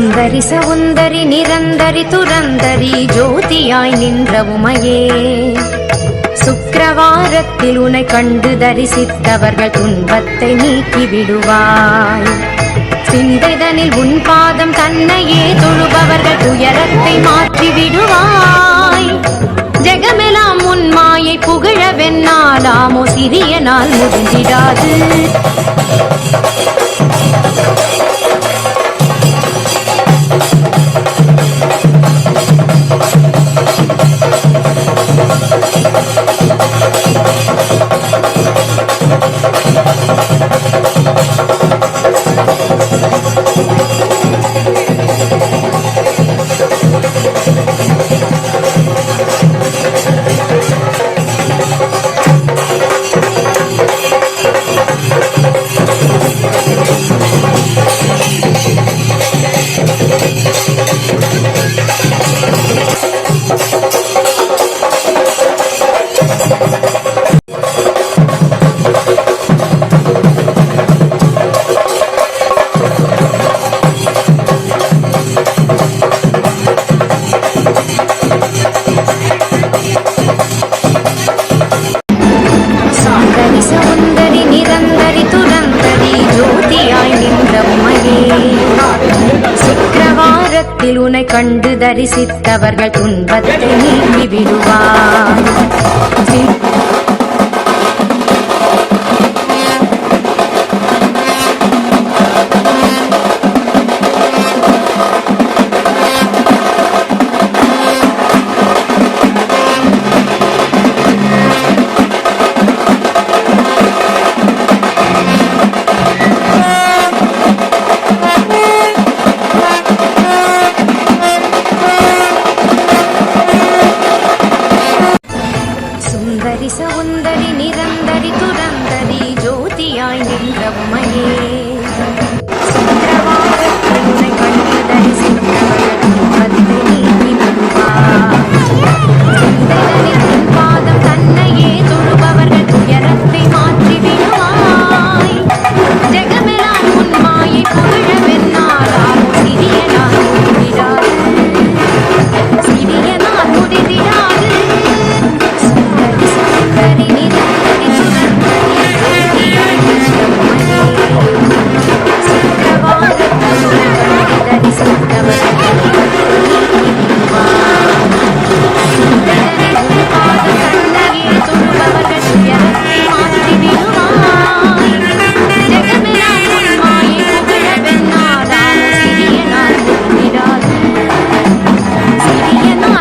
சுந்தரி சவுந்தரி நிரந்தரி துரந்தரி ஜோதியாய் நின்ற உமையே. சுக்கரவாரத்தில் உனை கண்டு தரிசித்தவர்கள் துன்பத்தை நீக்கி விடுவாய். சிந்தைதனில் உன் பாதம் தன்னையே தொழுபவர்கள் துயரத்தை மாற்றி விடுவாய். ஜெகமெலாம் உன் மாயை புகழ வெண்ணாலாமோ சிறிய நாள் முடிந்திடாது. சுக்கிரவாரத்தில் உனை கண்டு தரிசித்தவர்கள் துன்பத்தை நீங்கி விடுவார். அந்தரி சவுந்தரி நிரந்தரி துரந்தரி ஜோதியாய் நின்ற உமையே